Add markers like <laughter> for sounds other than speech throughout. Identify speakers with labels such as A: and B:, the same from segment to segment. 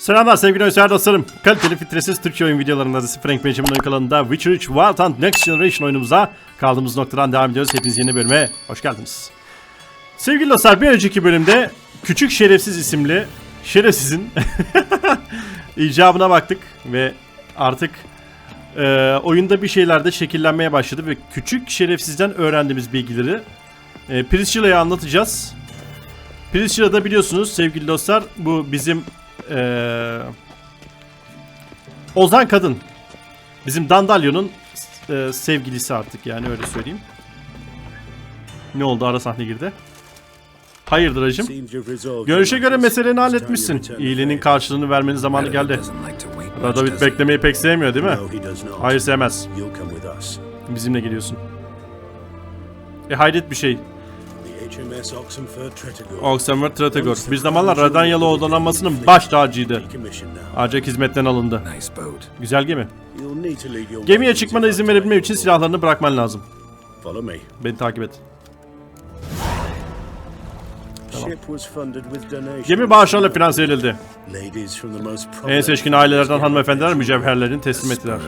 A: Selamlar sevgili oyuncular dostlarım. Kaliteli filtresiz Türkçe oyun videolarının adresi Frank Benjamin oyun kanalında Witcher 3 Wild Hunt Next Generation oyunumuza kaldığımız noktadan devam ediyoruz. Hepiniz yeni bölüme hoş geldiniz. Sevgili dostlar bir önceki bölümde Küçük Şerefsiz isimli şerefsizin <laughs> icabına baktık ve artık e, oyunda bir şeyler de şekillenmeye başladı ve Küçük Şerefsiz'den öğrendiğimiz bilgileri e, Priscilla'ya anlatacağız. Priscilla da biliyorsunuz sevgili dostlar bu bizim ee, Ozan Kadın. Bizim Dandalyo'nun e, sevgilisi artık yani öyle söyleyeyim. Ne oldu ara sahne girdi. Hayırdır hacım? Görüşe göre meseleni halletmişsin. İyiliğinin karşılığını vermenin zamanı geldi. Radovit beklemeyi pek sevmiyor değil mi? Hayır sevmez. Bizimle geliyorsun. E hayret bir şey. Oxenford Tretagor. Bir zamanlar Radanyalı odalanmasının baş tacıydı. Ancak hizmetten alındı. Güzel gemi. Gemiye çıkmana izin verebilmem için silahlarını bırakman lazım. Beni takip et. Gemi bağışlarla finanse edildi. En seçkin ailelerden hanımefendiler mücevherlerini teslim ettiler.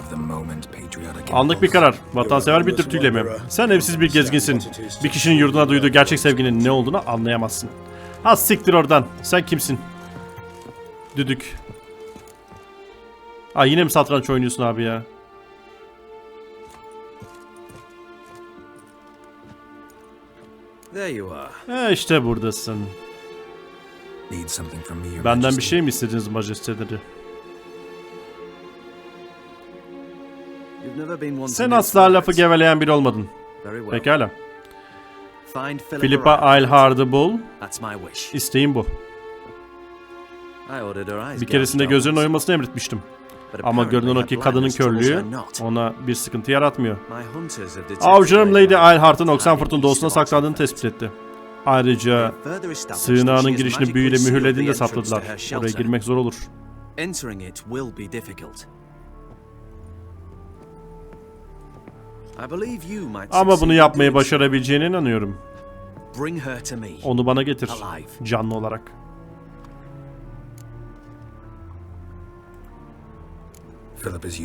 A: Anlık bir karar. Vatansever bir dürtüyle mi? Sen evsiz bir gezginsin. Bir kişinin yurduna duyduğu gerçek sevginin ne olduğunu anlayamazsın. Ha siktir oradan. Sen kimsin? Düdük. Aa yine mi satranç oynuyorsun abi ya?
B: There you are.
A: E işte buradasın.
B: Need something from me, Your
A: Benden bir şey mi istediniz majesteleri? Sen asla lafı geveleyen biri olmadın. Pekala.
B: Philippa
A: Eilhard'ı bul. İsteğim bu. Bir keresinde gözlerinin oymasını emretmiştim. Ama görünen o ki kadının körlüğü ona bir sıkıntı yaratmıyor. Avcılarım Lady
B: hiding
A: Oxenford'un doğusuna saklandığını tespit etti. Ayrıca sığınağının girişini büyüyle mühürlediğini de
B: her
A: Oraya girmek zor olur. Ama bunu yapmayı başarabileceğine inanıyorum. Onu bana getir. Canlı olarak.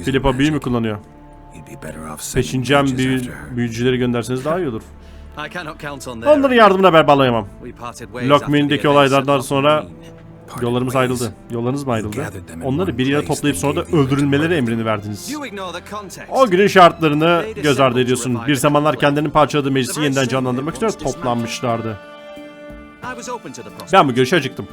A: Philippa büyü mü kullanıyor? Peşincem büyü, büyücüleri gönderseniz daha iyi olur. <laughs> Onların yardımına ben bağlayamam.
B: The
A: olaylardan sonra Yollarımız ayrıldı. Yollarınız mı ayrıldı? Onları bir yere toplayıp sonra da öldürülmeleri emrini verdiniz. O günün şartlarını göz ardı ediyorsun. Bir zamanlar kendini parçaladığı meclisi yeniden canlandırmak üzere toplanmışlardı. Ben bu görüşe acıktım.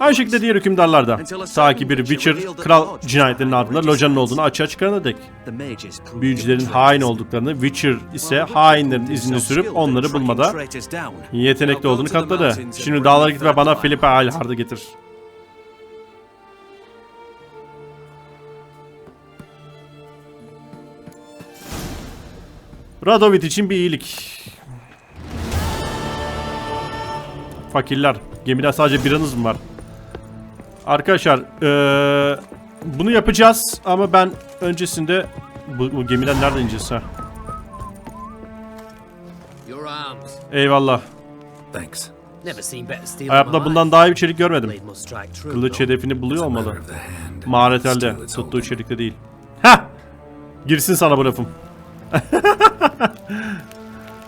A: Aynı şekilde diğer hükümdarlar da. Ta ki bir Witcher kral cinayetlerinin ardında locanın olduğunu açığa çıkarana dek. Büyücülerin hain olduklarını, Witcher ise hainlerin izini sürüp onları bulmada yetenekli olduğunu kanıtladı. Şimdi dağlara git ve bana Philippa Eilhard'ı getir. Radovit için bir iyilik. Fakirler. Gemide sadece biranız mı var? Arkadaşlar eee, bunu yapacağız ama ben öncesinde bu, bu gemiden nereden ineceğiz ha? Eyvallah.
C: Thanks.
D: Never seen better steel in my
A: Hayatımda bundan daha iyi bir çelik görmedim. Kılıç hedefini buluyor olmalı. Maharet elde. Tuttuğu çelikte değil. Ha! Girsin sana bu lafım. <laughs>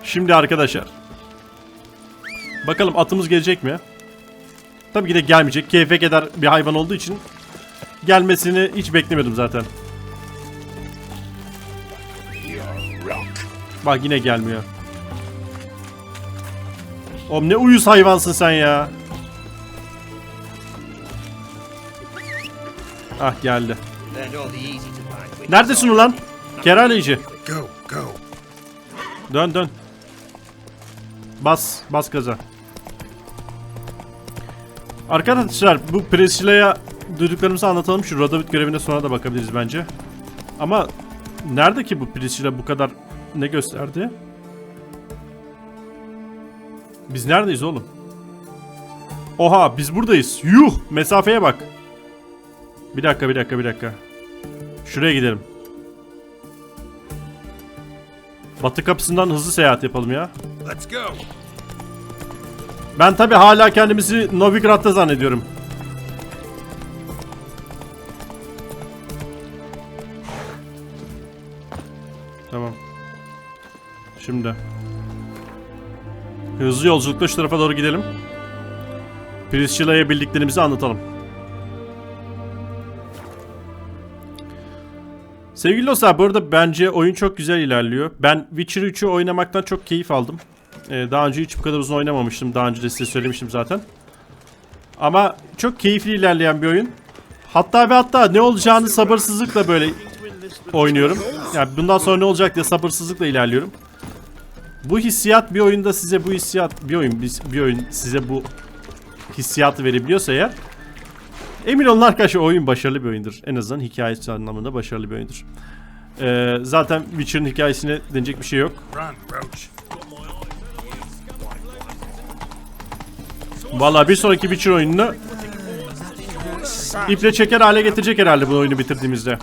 A: Şimdi arkadaşlar. Bakalım atımız gelecek mi? Tabii ki de gelmeyecek. Keyfe keder bir hayvan olduğu için gelmesini hiç beklemiyordum zaten. Bak yine gelmiyor. Oğlum ne uyuz hayvansın sen ya. Ah geldi. Neredesin ulan?
C: Go.
A: Dön dön. Bas, bas gaza. Arkadaşlar bu Priscilla'ya duyduklarımızı anlatalım. Şu Radovit görevine sonra da bakabiliriz bence. Ama nerede ki bu Priscilla bu kadar ne gösterdi? Biz neredeyiz oğlum? Oha biz buradayız. Yuh mesafeye bak. Bir dakika bir dakika bir dakika. Şuraya gidelim. Batı kapısından hızlı seyahat yapalım ya.
C: Let's go.
A: Ben tabi hala kendimizi Novigrad'da zannediyorum. Tamam. Şimdi. Hızlı yolculukla şu tarafa doğru gidelim. Priscilla'ya bildiklerimizi anlatalım. Sevgili dostlar bu arada bence oyun çok güzel ilerliyor. Ben Witcher 3'ü oynamaktan çok keyif aldım. Ee, daha önce hiç bu kadar uzun oynamamıştım. Daha önce de size söylemiştim zaten. Ama çok keyifli ilerleyen bir oyun. Hatta ve hatta ne olacağını sabırsızlıkla böyle oynuyorum. Yani bundan sonra ne olacak diye sabırsızlıkla ilerliyorum. Bu hissiyat bir oyunda size bu hissiyat bir oyun bir, oyun size bu hissiyatı verebiliyorsa eğer emin olun arkadaşlar oyun başarılı bir oyundur. En azından hikayesi anlamında başarılı bir oyundur. Ee, zaten Witcher'ın hikayesine denecek bir şey yok. Vallahi bir sonraki Witcher oyununu iple çeker hale getirecek herhalde bu oyunu bitirdiğimizde.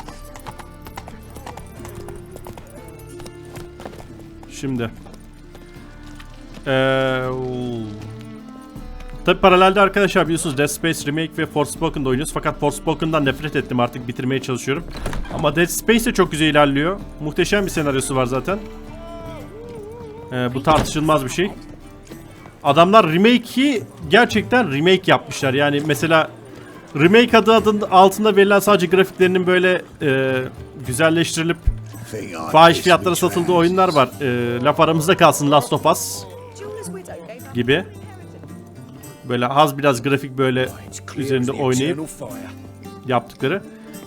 A: Şimdi. Ee, Tabi paralelde arkadaşlar biliyorsunuz Dead Space Remake ve Forspoken'da oynuyoruz. Fakat Forspoken'dan nefret ettim artık bitirmeye çalışıyorum. Ama Dead Space de çok güzel ilerliyor. Muhteşem bir senaryosu var zaten. Ee, bu tartışılmaz bir şey. Adamlar remake'i gerçekten remake yapmışlar. Yani mesela remake adı adın altında verilen sadece grafiklerinin böyle e, güzelleştirilip fahiş fiyatlara satıldığı oyunlar var. E, laf aramızda kalsın Last of Us gibi. Böyle az biraz grafik böyle üzerinde oynayıp yaptıkları.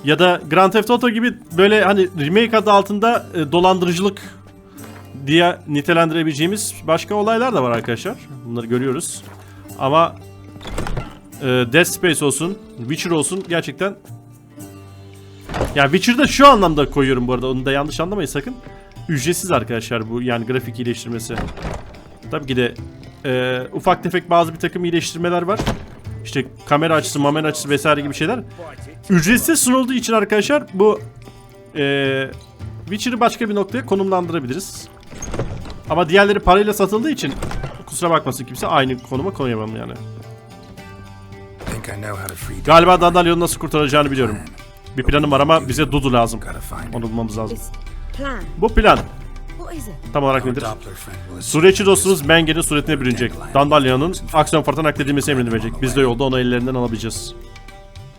A: Ya da Grand Theft Auto gibi böyle hani remake adı altında e, dolandırıcılık diye nitelendirebileceğimiz başka olaylar da var arkadaşlar. Bunları görüyoruz. Ama e, Dead Space olsun, Witcher olsun gerçekten ya Witcher'da şu anlamda koyuyorum bu arada. Onu da yanlış anlamayın sakın. Ücretsiz arkadaşlar bu yani grafik iyileştirmesi. Tabii ki de e, ufak tefek bazı bir takım iyileştirmeler var. İşte kamera açısı, mamera açısı vesaire gibi şeyler. Ücretsiz sunulduğu için arkadaşlar bu e, Witcher'ı başka bir noktaya konumlandırabiliriz. Ama diğerleri parayla satıldığı için kusura bakmasın kimse aynı konuma koyamam yani. Galiba Dandalyon'u nasıl kurtaracağını biliyorum. Bir planım var ama bize Dudu lazım. Onu bulmamız lazım. Bu plan tam olarak nedir? Sureçi dostunuz Menge'nin suretine bürünecek. Dandalyon'un aksiyon fırtına nakledilmesi emrini verecek. Biz de yolda onu ellerinden alabileceğiz.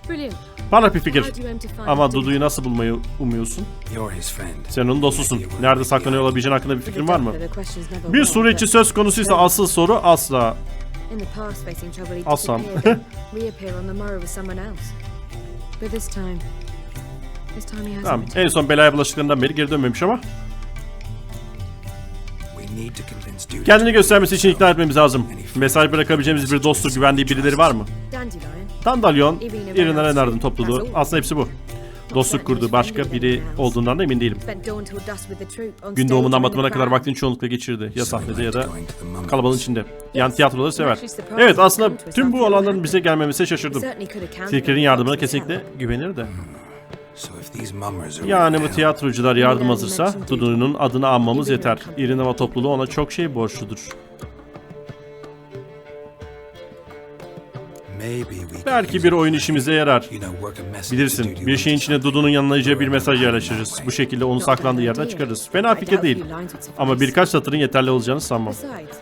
E: Brilliant.
A: Parlak bir fikir.
E: How do you aim to find
A: Ama
E: Dudu?
A: Dudu'yu nasıl bulmayı umuyorsun?
C: You're his friend.
A: Sen onun dostusun. Nerede saklanıyor olabileceğin hakkında bir fikrin var mı? Bir suretçi
E: but
A: söz konusuysa asıl soru asla. <laughs>
E: Hasn't.
A: Tamam. En son belaya bulaştıklarından beri geri dönmemiş ama. Kendini göstermesi için ikna etmemiz lazım. Mesaj bırakabileceğimiz bir dostu, güvendiği birileri var mı? Dandalyon, Irina Renard'ın topluluğu. Aslında hepsi bu. Dostluk kurduğu başka biri olduğundan da emin değilim. Gün doğumundan batımına kadar vaktini çoğunlukla geçirdi. Ya sahnede ya da kalabalığın içinde. Yani tiyatroları sever. Evet aslında tüm bu
E: all.
A: bize gelmemesi şaşırdım.
E: On
A: yardımına kesinlikle güvenir de.
C: So if these mummers are
A: Yani bu tiyatrocular yardım hazırsa Dudu'nun adını anmamız yeter. Irina ve topluluğu ona çok şey borçludur. Belki bir oyun işimize yarar. Bilirsin bir şeyin içine Dudu'nun yanılayacağı bir mesaj yerleştiririz. Bu şekilde onu saklandığı yerden çıkarırız. Fena fikir değil. Ama birkaç satırın yeterli olacağını sanmam.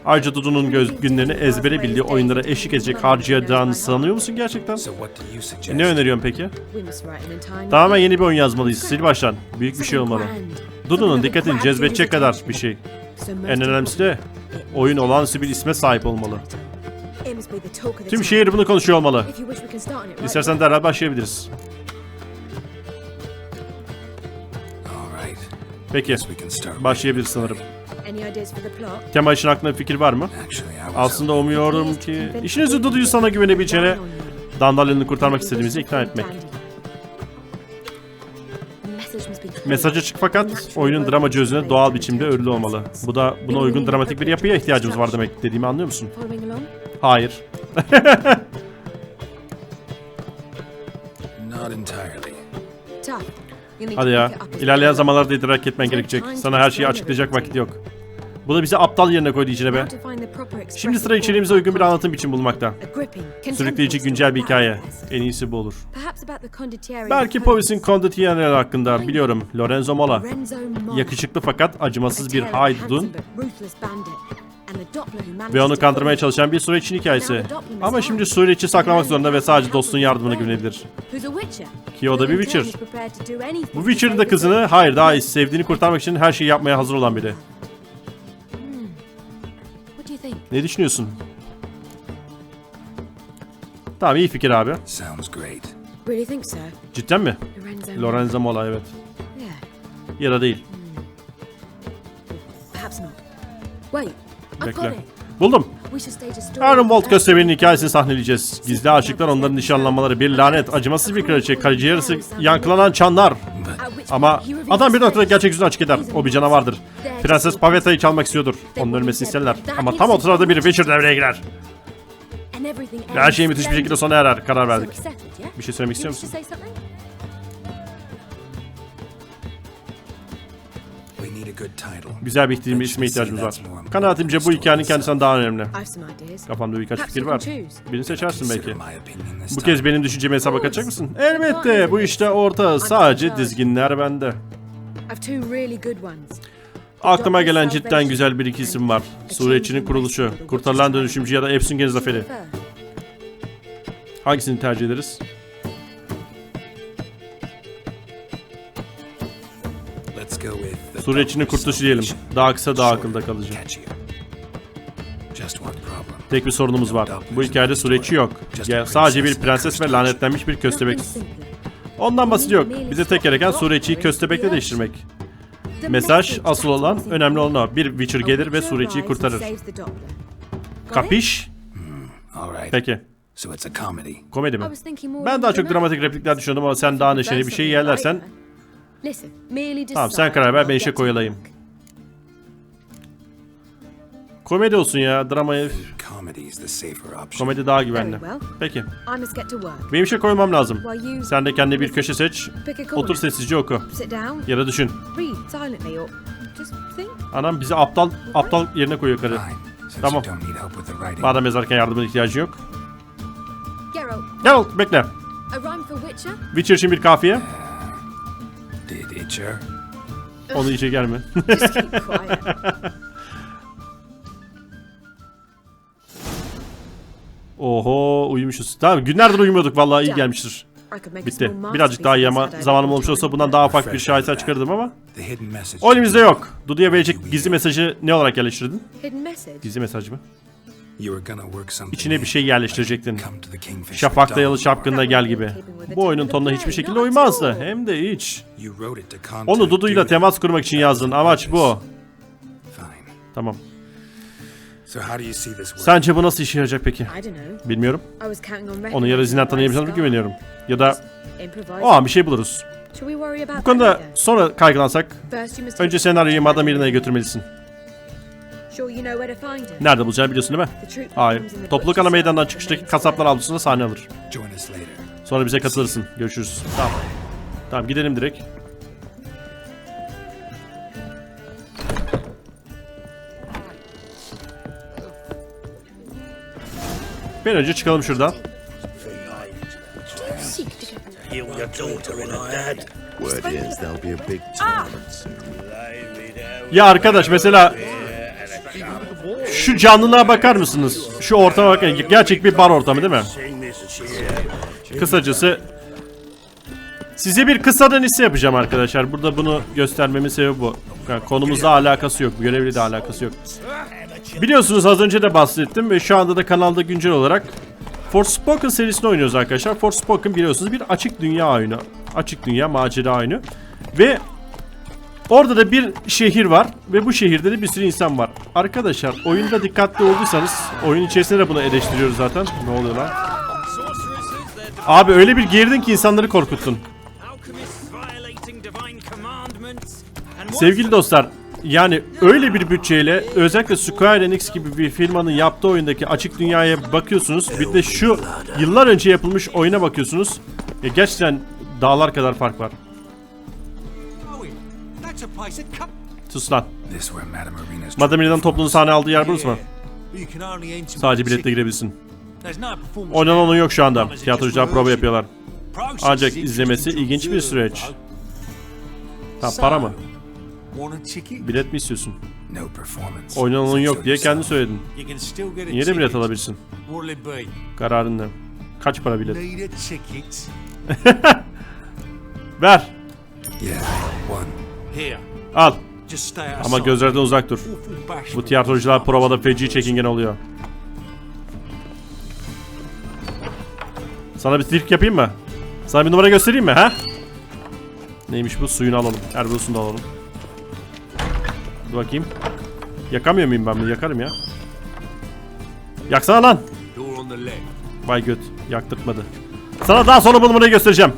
A: Ayrıca Dudu'nun göz günlerini ezbere bildiği oyunlara eşlik edecek harcayacağını sanıyor musun gerçekten?
C: Suggest?
A: Ne öneriyorsun peki? Tamamen yeni bir oyun yazmalıyız. Sil baştan. Büyük bir şey olmalı. Dudu'nun dikkatini cezbedecek kadar bir şey. En önemlisi de oyun olağanüstü bir isme sahip olmalı. Tüm şehir bunu konuşuyor olmalı. İstersen derhal başlayabiliriz.
C: All right.
A: Peki,
C: Guess we can start.
A: başlayabiliriz sanırım.
E: Any ideas for the plot?
A: Tema için aklında bir fikir var mı? Aslında umuyorum ki işinizi Dudu'yu sana güvenebileceğine Dandalyon'u kurtarmak istediğimizi ikna etmek. Mesaj açık fakat oyunun dramacı özüne doğal biçimde örülü olmalı. Bu da buna uygun dramatik bir yapıya ihtiyacımız var demek dediğimi anlıyor musun? Hayır. <laughs> Hadi ya. İlerleyen zamanlarda idrak etmen gerekecek. Sana her şeyi açıklayacak vakit yok. Bu da bizi aptal yerine koydu içine be. Şimdi sıra içeriğimize uygun bir anlatım biçimi bulmakta. Sürükleyici güncel bir hikaye. En iyisi bu olur. Belki Povis'in Condottieri hakkında biliyorum. Lorenzo Mola. Yakışıklı fakat acımasız bir haydudun ve onu kandırmaya çalışan bir Süreç'in hikayesi. Ama şimdi Süreç'i saklamak zorunda ve sadece dostun yardımına güvenebilir. Ki o da bir Witcher. Bu Witcher'ın da kızını hayır daha iyi sevdiğini kurtarmak için her şeyi yapmaya hazır olan biri. Ne düşünüyorsun? Tamam iyi fikir abi.
C: Sounds great.
E: Really think so?
A: Cidden mi?
E: Lorenzo.
A: Lorenzo Mola evet.
E: Yeah.
A: Ya da değil.
E: Perhaps not. Wait. I've got
A: Bekle.
E: it.
A: Buldum. Aaron Walt
E: of
A: Köstebeği'nin hikayesini sahneleyeceğiz. Gizli aşıklar onların nişanlanmaları bir lanet, acımasız bir kraliçe, karaciğer yarısı yankılanan çanlar. Ama adam bir noktada gerçek yüzünü açık eder. O bir canavardır. Prenses Paveta'yı çalmak istiyordur. Onun ölmesini isterler. Ama tam o sırada bir Witcher devreye girer. Her şey müthiş bir şekilde sona erer. Karar verdik. Bir şey söylemek istiyor musun? Güzel bir isme isme ihtiyacımız var. Kanaatimce bu hikayenin kendisinden daha önemli. Kafamda birkaç fikir var. Birini seçersin belki. Bu kez benim düşünceme hesaba katacak mısın? Elbette. Bu işte orta. Sadece dizginler bende. Aklıma gelen cidden güzel bir iki isim var. Süreçinin kuruluşu, kurtarılan dönüşümcü ya da Epsingen zaferi. Hangisini tercih ederiz?
C: The
A: Süreçinin kurtuluşu diyelim. Daha kısa daha akılda kalıcı.
C: Catchy. Just one problem.
A: Tek bir sorunumuz var. Bu hikayede süreççi yok. Ya, sadece bir prenses ve lanetlenmiş bir köstebek. Ondan basit yok. Bize tek gereken Sureçi'yi köstebekle değiştirmek. Mesaj asıl olan, önemli olan o. Bir Witcher gelir ve Sureçi'yi kurtarır. Kapiş?
C: All right.
A: Peki.
C: So it's a comedy.
A: Komedi mi? Ben daha çok dramatik replikler düşünüyordum ama sen daha neşeli bir şey yerlersen... Tamam sen karar ver ben işe koyulayım. Komedi olsun ya
C: option.
A: Komedi daha güvenli. Peki. Benim işe koymam lazım. Sen de kendine bir köşe seç. Otur sessizce oku. Ya da düşün. Anam bizi aptal aptal yerine koyuyor karı. Tamam. Madem yazarken yardımına ihtiyacı yok.
E: Geralt,
A: bekle.
E: Witcher?
A: Witcher için bir kafiye.
C: Itcher?
A: Onu işe gelme.
E: Just keep quiet. <laughs>
A: Oho uyumuşuz. Tamam günlerdir uyumuyorduk vallahi iyi gelmiştir. Bitti. Birazcık daha iyi ama
E: masterpiece
A: zamanım olmuş olsa bundan daha ufak bir şaheser çıkardım ama. O elimizde yok. Dudu'ya verecek gizli mesajı ne olarak yerleştirdin? Gizli mesaj mı? İçine bir şey
C: in.
A: yerleştirecektin.
C: Come to the Kingfisher
A: Şafakta yalı
C: Dawn.
A: şapkınla gel gibi. Bu oyunun tonuna hiçbir şekilde uymazdı. Hem de hiç.
C: You wrote it to contact
A: Onu Dudu'yla temas kurmak için yazdın. Amaç bu.
C: Fine.
A: Tamam.
C: So how do you see this work?
A: Sence bu nasıl işe yarayacak peki?
E: I don't know.
A: Bilmiyorum.
E: I was counting on
A: Onun yarı zinat tanıyamayacağına güveniyorum. Ya da
E: Improvise.
A: o an bir şey buluruz.
E: Shall we worry about
A: Bu konuda sonra kaygılansak önce senaryoyu Madame Irina'ya götürmelisin. Nerede bulacağını biliyorsun değil mi? Hayır. Topluluk ana meydandan çıkıştaki kasaplar avlusunda sahne alır. Sonra bize katılırsın. Görüşürüz. Tamam. Tamam gidelim direkt. Bir önce çıkalım şuradan.
F: Word is there'll be a big tournament soon.
A: Ya arkadaş mesela şu canlılığa bakar mısınız? Şu ortama bakın. Gerçek bir bar ortamı değil mi? Kısacası size bir kısa liste yapacağım arkadaşlar. Burada bunu göstermemin sebebi bu. Yani konumuzla alakası yok. Görevli de alakası yok. Biliyorsunuz az önce de bahsettim ve şu anda da kanalda güncel olarak Forspoken serisini oynuyoruz arkadaşlar. Forspoken biliyorsunuz bir açık dünya oyunu. Açık dünya macera oyunu. Ve Orada da bir şehir var ve bu şehirde de bir sürü insan var. Arkadaşlar oyunda dikkatli olduysanız oyun içerisinde de bunu eleştiriyoruz zaten. Ne oluyor lan? Abi öyle bir girdin ki insanları korkuttun. Sevgili dostlar yani öyle bir bütçeyle özellikle Square Enix gibi bir firmanın yaptığı oyundaki açık dünyaya bakıyorsunuz. Bir de şu yıllar önce yapılmış oyuna bakıyorsunuz. Ya gerçekten dağlar kadar fark var. Sus lan.
C: Madame
A: Ira'nın topluluğun sahne aldığı yer burası mı? Sadece biletle girebilsin.
G: Now.
A: oyun yok şu anda. Tiyatrocular prova yapıyorlar. Ancak izlemesi ilginç bir süreç. Ha para mı? Bilet mi istiyorsun?
C: No performance.
A: Oynanan oyun
C: Said
A: yok diye kendi söyledin. Niye de bilet alabilirsin? Kararın ne? Kaç para bilet? <laughs> Ver. Al. Ama gözlerden uzak dur. Bu tiyatrocular provada feci çekingen oluyor. Sana bir trik yapayım mı? Sana bir numara göstereyim mi ha? Neymiş bu? Suyunu alalım. Erbulsunu da alalım. Dur bakayım. Yakamıyor muyum ben bunu? Yakarım ya. Yaksana lan. Vay göt. Yaktırtmadı. Sana daha sonra bu numarayı göstereceğim.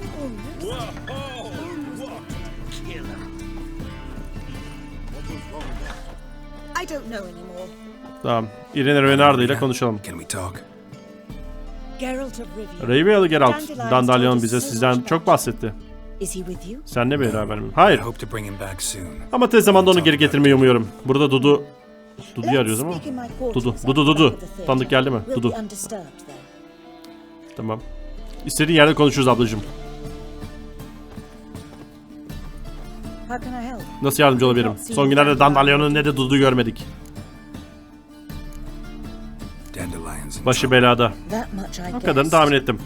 H: I don't know anymore.
A: Tamam. Irene Renardo ile konuşalım.
C: Can we talk?
H: Geralt of Rivia.
A: Rayvealı Geralt. Dandelion bize sizden çok bahsetti.
H: Is he with you?
A: Senle beraber mi?
C: I
A: Hayır.
C: hope to bring him back soon.
A: Ama tez zamanda onu geri getirmeyi umuyorum. Burada Dudu... Dudu'yu arıyoruz ama. Dudu, Dudu, Dudu. Tanıdık geldi mi? Dudu. Tamam. İstediğin yerde konuşuruz ablacığım. Nasıl yardımcı olabilirim? Son günlerde Dandalyon'un ne de Dudu görmedik.
C: Dandelions in
A: Başı belada. O kadarını tahmin ettim.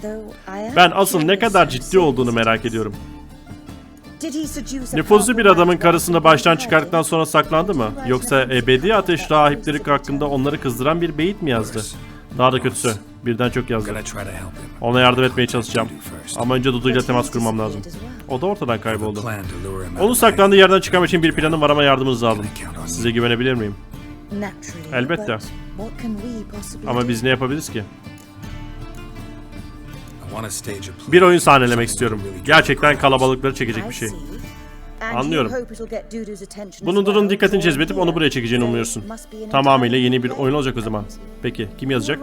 A: Ben asıl ne kadar ciddi olduğunu merak ediyorum. Nüfuzlu bir adamın karısını baştan çıkarttıktan sonra saklandı mı? Yoksa ebedi ateş rahipleri hakkında onları kızdıran bir beyit mi yazdı? Daha da kötüsü. Birden çok yazdı. Ona yardım etmeye çalışacağım. Ama önce Dudu ile temas kurmam lazım. O da ortadan kayboldu. Onun saklandığı yerden çıkarmak için bir planım var ama yardımınızı aldım. Size güvenebilir miyim? Elbette. Ama biz ne yapabiliriz ki? Bir oyun sahnelemek istiyorum. Gerçekten kalabalıkları çekecek bir şey. Anlıyorum. Bunun
H: well,
A: dikkatini cezbedip onu buraya çekeceğini umuyorsun. Tamamıyla yeni bir oyun olacak o zaman. Peki kim yazacak?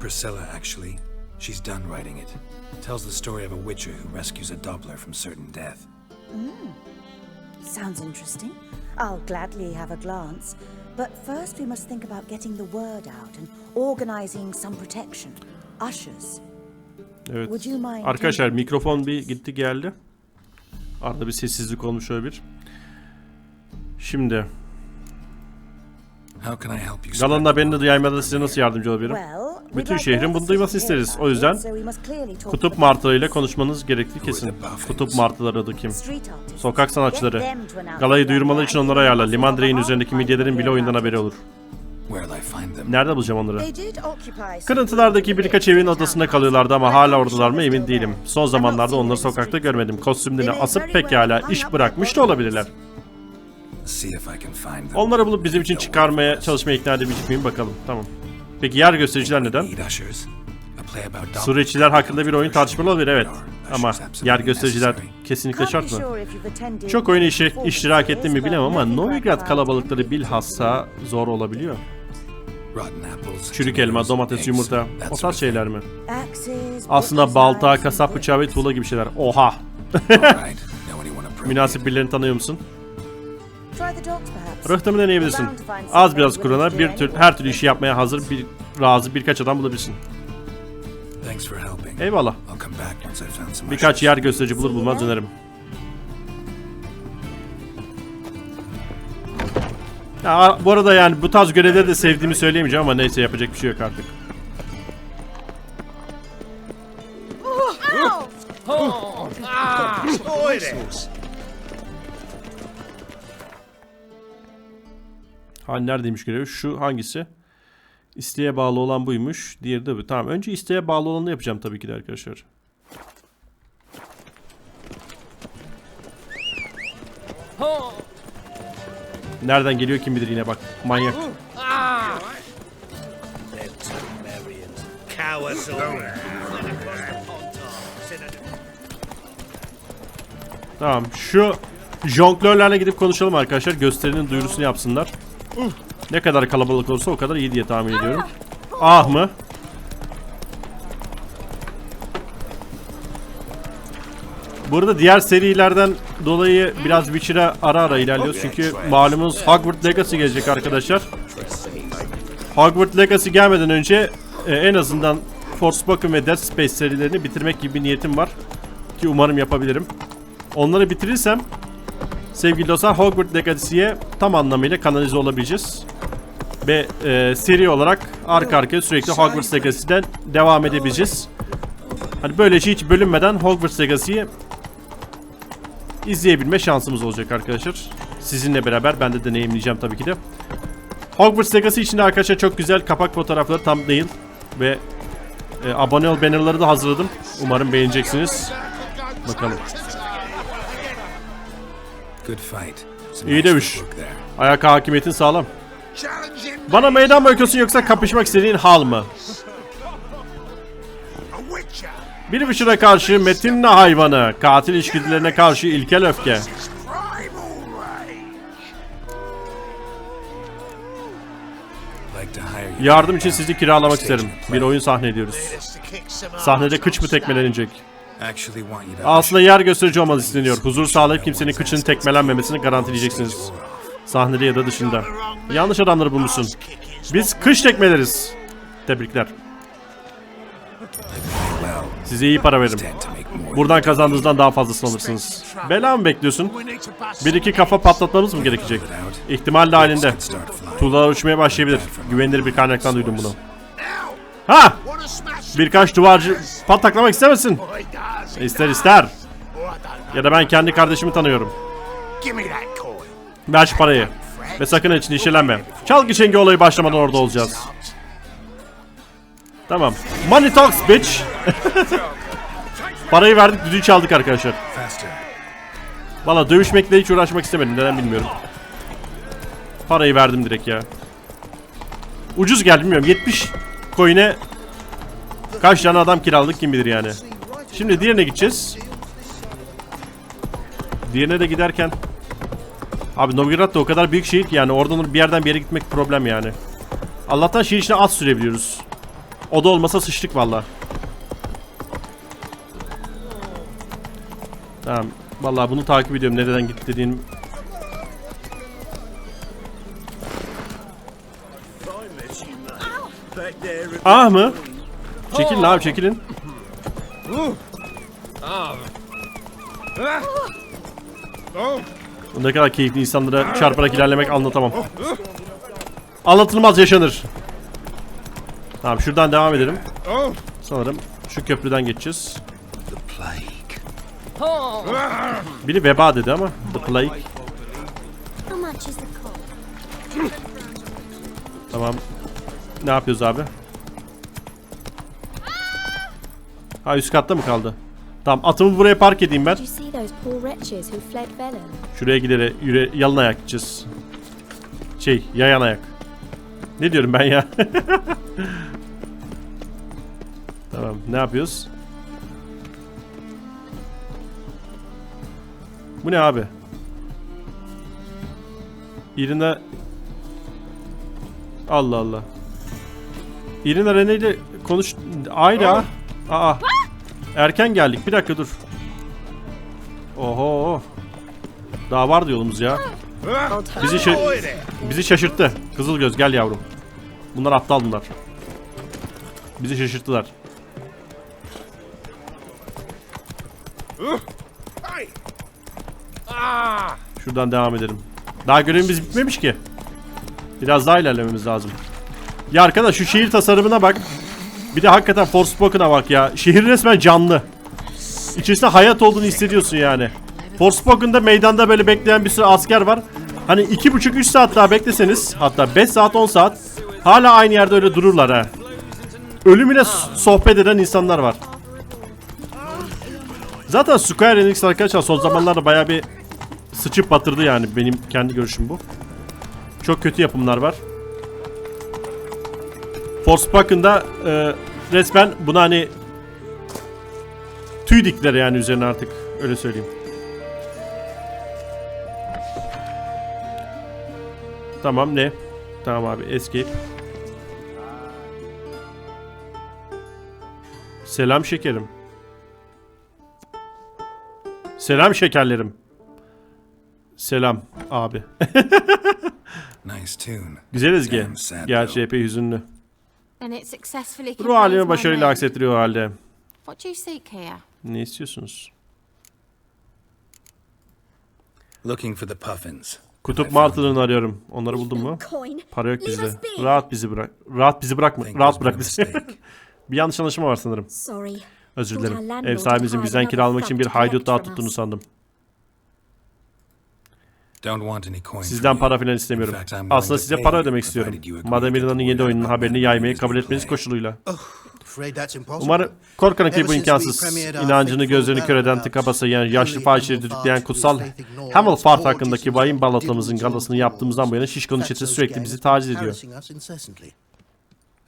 H: İt?
C: Priscilla, actually. She's done writing it. Tells the story of a witcher who rescues a Doppler from certain death.
H: Sounds interesting. I'll gladly have a glance. But first, we must think about getting the word out and organizing some protection. Ushers.
A: Evet.
H: Would you mind
A: Arkadaşlar mikrofon bir gitti geldi. Arada bir sessizlik olmuş şöyle bir. Şimdi
C: How can I help you?
A: Galan'ın haberini yaymada size nasıl yardımcı olabilirim?
H: Well,
A: Bütün şehrin bunu
H: citizens
A: isteriz. O yüzden Kutup martılarıyla konuşmanız gerekli kesin. Kutup martıları adı kim? Sokak sanatçıları. Galayı duyurmaları için onları ayarla. Liman üzerindeki midyelerin bile oyundan haberi olur. Nerede bulacağım onları? Kırıntılardaki birkaç evin
H: house.
A: kalıyorlardı ama hala oradalar mı emin değilim. Son zamanlarda onları sokakta görmedim. Kostümlerini asıp pekala iş bırakmış da olabilirler. Onları bulup bizim için çıkarmaya çalışmaya ikna edebilecek miyim bakalım. Tamam. Peki yer göstericiler neden? Sureçiler hakkında bir oyun tartışmalı olabilir evet. Ama yer göstericiler kesinlikle şart mı? Çok oyun işi iştirak ettim mi bilemem ama Novigrad kalabalıkları bilhassa zor olabiliyor. Çürük elma, domates, yumurta o tarz şeyler mi? Aslında balta, kasap bıçağı ve tuğla gibi şeyler. Oha! Münasip birilerini tanıyor musun? Rıhtımı deneyebilirsin. Az biraz kurana bir tür her türlü işi yapmaya hazır bir razı birkaç adam bulabilirsin.
C: Thanks for helping.
A: Eyvallah.
C: I'll come back once I've found some
A: Birkaç yer gösterici bulur bulmaz dönerim. Ya bu arada yani bu tarz görevleri de sevdiğimi söyleyemeyeceğim ama neyse yapacak bir şey yok artık. Ha neredeymiş görev? Şu hangisi? İsteğe bağlı olan buymuş. Diğeri de bu. Tamam önce isteğe bağlı olanı yapacağım tabii ki de arkadaşlar. Nereden geliyor kim bilir yine bak. Manyak. Tamam şu jonglörlerle gidip konuşalım arkadaşlar. Gösterinin duyurusunu yapsınlar. Ne kadar kalabalık olursa o kadar iyi diye tahmin ediyorum. Ah mı? Burada diğer serilerden dolayı biraz Witcher'a ara ara ilerliyoruz. Çünkü malumunuz Hogwarts Legacy gelecek arkadaşlar. Hogwarts Legacy gelmeden önce e, en azından Forspoken ve Dead Space serilerini bitirmek gibi bir niyetim var. Ki umarım yapabilirim. Onları bitirirsem sevgili dostlar Hogwarts Legacy'ye tam anlamıyla kanalize olabileceğiz. Ve e, seri olarak arka arkaya sürekli Hogwarts Legacy'den devam edebileceğiz. Hani böylece hiç bölünmeden Hogwarts Legacy'yi izleyebilme şansımız olacak arkadaşlar. Sizinle beraber ben de deneyimleyeceğim tabii ki de. Hogwarts Legacy için de arkadaşlar çok güzel kapak fotoğrafları tam değil ve e, abone ol bannerları da hazırladım. Umarım beğeneceksiniz. Bakalım.
C: Good fight. Some
A: İyi
C: there.
A: Ayak hakimiyetin sağlam. Bana meydan mı öküyorsun yoksa kapışmak istediğin hal mı? Bir Witcher'a karşı Metin'le hayvanı, katil içgüdülerine karşı ilkel öfke. Yardım için sizi kiralamak isterim. Bir oyun sahne ediyoruz. Sahnede kıç mı tekmelenecek?
C: Actually want you to
A: Aslında yer gösterici olmanız isteniyor. Huzur sağlayıp kimsenin kıçının tekmelenmemesini garantileyeceksiniz. Sahnede ya da dışında. Yanlış adamları bulmuşsun. Biz kış tekmeleriz. Tebrikler. Size iyi para veririm. Buradan kazandığınızdan daha fazlasını alırsınız. Bela mı bekliyorsun? Bir iki kafa patlatmamız mı gerekecek? İhtimal dahilinde. Tuğlalar uçmaya başlayabilir. Güvenilir bir kaynaktan duydum bunu. Ha! Birkaç duvarcı patlaklamak istemesin. İster ister. Ya da ben kendi kardeşimi tanıyorum. Ver şu parayı. Ve sakın için işelenme. Çalgı çengi olayı başlamadan orada olacağız. Tamam. Money talks bitch. <laughs> Parayı verdik düdüğü çaldık arkadaşlar. Valla dövüşmekle hiç uğraşmak istemedim. Neden bilmiyorum. Parayı verdim direkt ya. Ucuz geldi bilmiyorum. 70 coin'e kaç tane adam kiraladık kim bilir yani. Şimdi diğerine gideceğiz. Diğerine de giderken Abi Novigrad da o kadar büyük şehir ki yani oradan bir yerden bir yere gitmek problem yani. Allah'tan şehir içine az sürebiliyoruz. O da olmasa sıçtık valla. Tamam. Vallahi bunu takip ediyorum. Nereden gitti dediğin. Ah mı? Çekilin abi çekilin. Ne kadar keyifli insanlara çarparak ilerlemek anlatamam. Anlatılmaz yaşanır. Tamam şuradan devam edelim. Sanırım şu köprüden geçeceğiz. Biri veba dedi ama The Plague. Tamam. Ne yapıyoruz abi? Ha üst katta mı kaldı? Tamam atımı buraya park edeyim ben. Şuraya gidere yüre yalın ayak gideceğiz. Şey yayan ayak. Ne diyorum ben ya? <laughs> tamam ne yapıyoruz? Bu ne abi? Irina Allah Allah. Irina Rene ile konuş aynı ha. Aa. Erken geldik. Bir dakika dur. Oho. Daha vardı yolumuz ya. Bizi bizi şaşırttı. Kızılgöz gel yavrum. Bunlar aptal bunlar. Bizi şaşırttılar. Şuradan devam edelim. Daha görevimiz bitmemiş ki. Biraz daha ilerlememiz lazım. Ya arkadaş şu şehir tasarımına bak. Bir de hakikaten Forspoken'a bak ya. Şehir resmen canlı. İçerisinde hayat olduğunu hissediyorsun yani. Forspoken'da meydanda böyle bekleyen bir sürü asker var. Hani iki buçuk üç saat daha bekleseniz hatta 5 saat 10 saat hala aynı yerde öyle dururlar ha. Ölümüne sohbet eden insanlar var. Zaten Square Enix arkadaşlar son zamanlarda bayağı bir sıçıp batırdı yani benim kendi görüşüm bu. Çok kötü yapımlar var. Forspoken'da e, resmen buna hani tüy diktiler yani üzerine artık öyle söyleyeyim. Tamam ne? Tamam abi escape. Selam şekerim. Selam şekerlerim. Selam abi. <laughs>
C: Nice tune.
A: Güzel ezgi. Gerçi epey hüzünlü.
I: And it successfully
A: Ruh halimi başarıyla aksettiriyor o halde.
I: What do you seek here?
A: Ne istiyorsunuz?
C: Looking for the puffins.
A: Kutup martılarını arıyorum. Onları buldun mu? Para yok bizde. Rahat bizi bırak. Rahat bizi bırakma. Rahat bırak bizi. <laughs> bir yanlış anlaşılma var sanırım. Özür dilerim. Ev sahibimizin bizden
E: hired
A: kiralamak için bir haydut daha tuttuğunu sandım. Sizden para
C: In
A: istemiyorum.
C: fact, I'm willing
A: Aslında
C: to
A: size para
C: you,
A: ödemek istiyorum. Madem
C: the
A: yeni
C: word
A: oyunun
C: about
A: haberini yaymayı kabul etmeniz koşuluyla.
F: Afraid that's impossible.
A: Umarım korkarım ki bu imkansız. İnancını gözlerini kör eden tıka basayan yaşlı
F: only
A: fahişleri düdükleyen kutsal Hamel Fart
F: gorgeous
A: hakkındaki vahim ballatamızın
F: diligent
A: galasını yaptığımızdan bu yana şişkonun çetesi sürekli bizi taciz ediyor.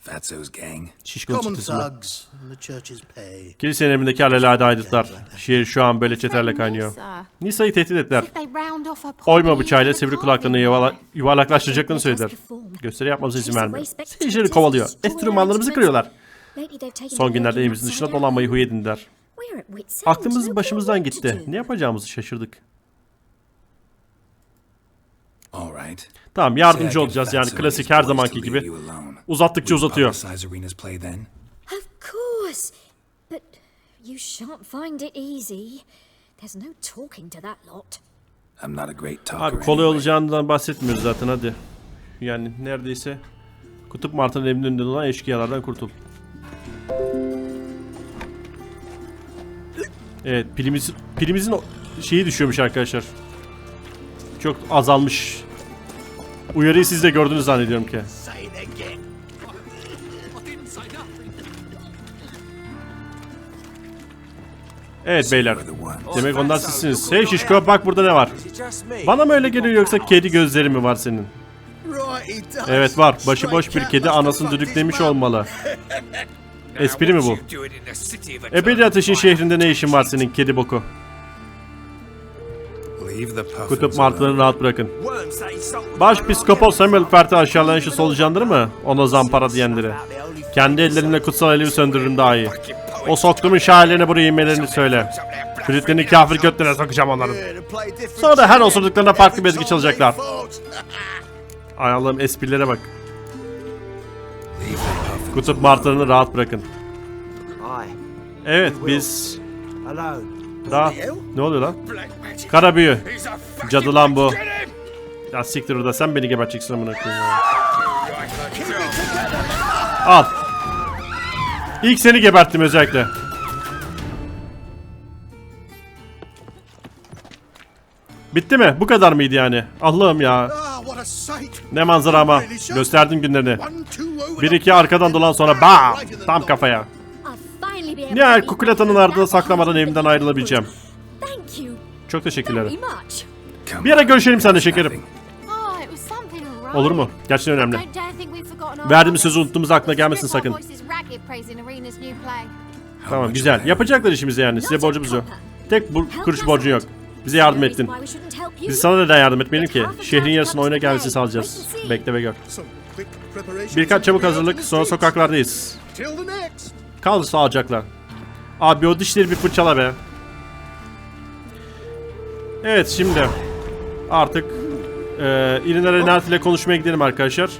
C: Fatso's gang.
A: Şişkonun
F: Common
A: çetesi mi?
F: thugs and the church's pay.
A: Kilisenin emrindeki alelade aydutlar. Şehir şu an böyle çeterle kaynıyor.
I: Nisa.
A: Nisa'yı tehdit ettiler. Oyma bıçağıyla sivri kulaklarını yuvala- yuvarlaklaştıracaklarını söylediler. Gösteri yapmamıza izin vermiyor. Seyircileri kovalıyor. Enstrümanlarımızı kırıyorlar. Son günlerde evimizin dışına dolanmayı huy edindiler. Aklımız başımızdan gitti. Ne yapacağımızı şaşırdık.
C: All right.
A: Tamam yardımcı olacağız yani klasik her zamanki gibi. Uzattıkça uzatıyor.
E: Of course. But you shan't find it easy. There's no talking to that lot.
C: I'm not a great talker
A: Abi kolay olacağından bahsetmiyoruz zaten hadi. Yani neredeyse kutup martının evinin önünde olan eşkıyalardan kurtul. Evet pilimiz, pilimizin şeyi düşüyormuş arkadaşlar. Çok azalmış. Uyarıyı siz de gördünüz zannediyorum ki. Evet beyler. Demek onlar sizsiniz. Hey şişko bak burada ne var? Bana mı öyle geliyor yoksa kedi gözleri mi var senin? Evet var. Başıboş bir kedi anasını düdüklemiş olmalı. Espri mi bu? Ebedi Ateş'in şehrinde ne işin var senin kedi boku? Kutup martılarını rahat bırakın.
B: Something.
A: Başpiskopos Samuel Fert'i aşağılayan şu solucanları mı? Ona zampara diyenleri. Kendi ellerimle kutsal alevi söndürürüm daha iyi. O soktuğumun şairlerine buraya inmelerini söyle. Flütlerini kafir götlerine sokacağım onların. Sonra da her osurduklarında farklı bir ezgi çalacaklar. Ay Allah'ım esprilere bak. Kutup martılarını rahat bırakın. Evet biz daha ne oluyor lan? Kara büyü. Cadı lan bu. Ya siktir orada sen beni geberteceksin amına koyayım ya. Al. İlk seni geberttim özellikle. Bitti mi? Bu kadar mıydı yani? Allah'ım ya. Ne manzara ama. Gösterdim günlerini. Bir iki arkadan dolan sonra bam! Tam kafaya. Nihayet
E: to
A: kukuletanın ardında saklamadan evimden ayrılabileceğim. Çok teşekkürler. Bir ara görüşelim seninle şekerim. Olur mu? Gerçekten önemli. Verdiğimiz sözü unuttuğumuz aklına gelmesin sakın. Tamam güzel. Yapacaklar işimizi yani. Size borcumuz yok. Tek bu kuruş borcun yok. Bize yardım ettin. Biz sana neden yardım etmeyelim ki? Şehrin yarısını oyuna gelmesi sağlayacağız. Bekle ve gör. Birkaç çabuk hazırlık sonra sokaklardayız. Kal sağlıcakla. Abi o dişleri bir fırçala be. Evet şimdi artık e, Irina Renat ile konuşmaya gidelim arkadaşlar.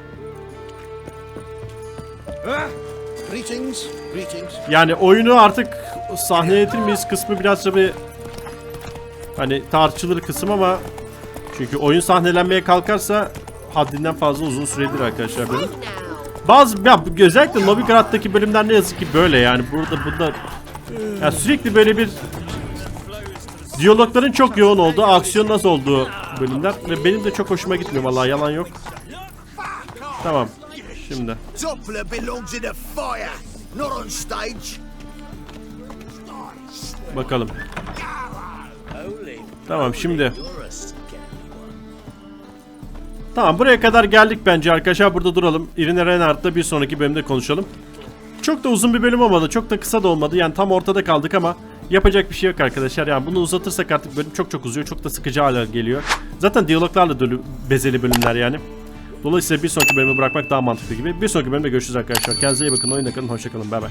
F: Greetings, greetings.
A: Yani oyunu artık sahneye getirir miyiz kısmı biraz tabi hani tartışılır kısım ama çünkü oyun sahnelenmeye kalkarsa haddinden fazla uzun süredir arkadaşlar benim. Bazı ya özellikle Novigrad'daki bölümler ne yazık ki böyle yani burada burada ya sürekli böyle bir diyalogların çok yoğun olduğu, aksiyon az olduğu bölümler ve benim de çok hoşuma gitmiyor vallahi yalan yok. Tamam. Şimdi
F: Doppler belongs in a fire, not on stage.
A: bakalım. Tamam şimdi. Tamam buraya kadar geldik bence arkadaşlar. Burada duralım. Irina Renard'da bir sonraki bölümde konuşalım. Çok da uzun bir bölüm olmadı. Çok da kısa da olmadı. Yani tam ortada kaldık ama yapacak bir şey yok arkadaşlar. Yani bunu uzatırsak artık bölüm çok çok uzuyor. Çok da sıkıcı hale geliyor. Zaten diyaloglarla dolu bezeli bölümler yani. Dolayısıyla bir sonraki bölümü bırakmak daha mantıklı gibi. Bir sonraki bölümde görüşürüz arkadaşlar. Kendinize iyi bakın. Oyunda kalın. Hoşçakalın. Bay bay.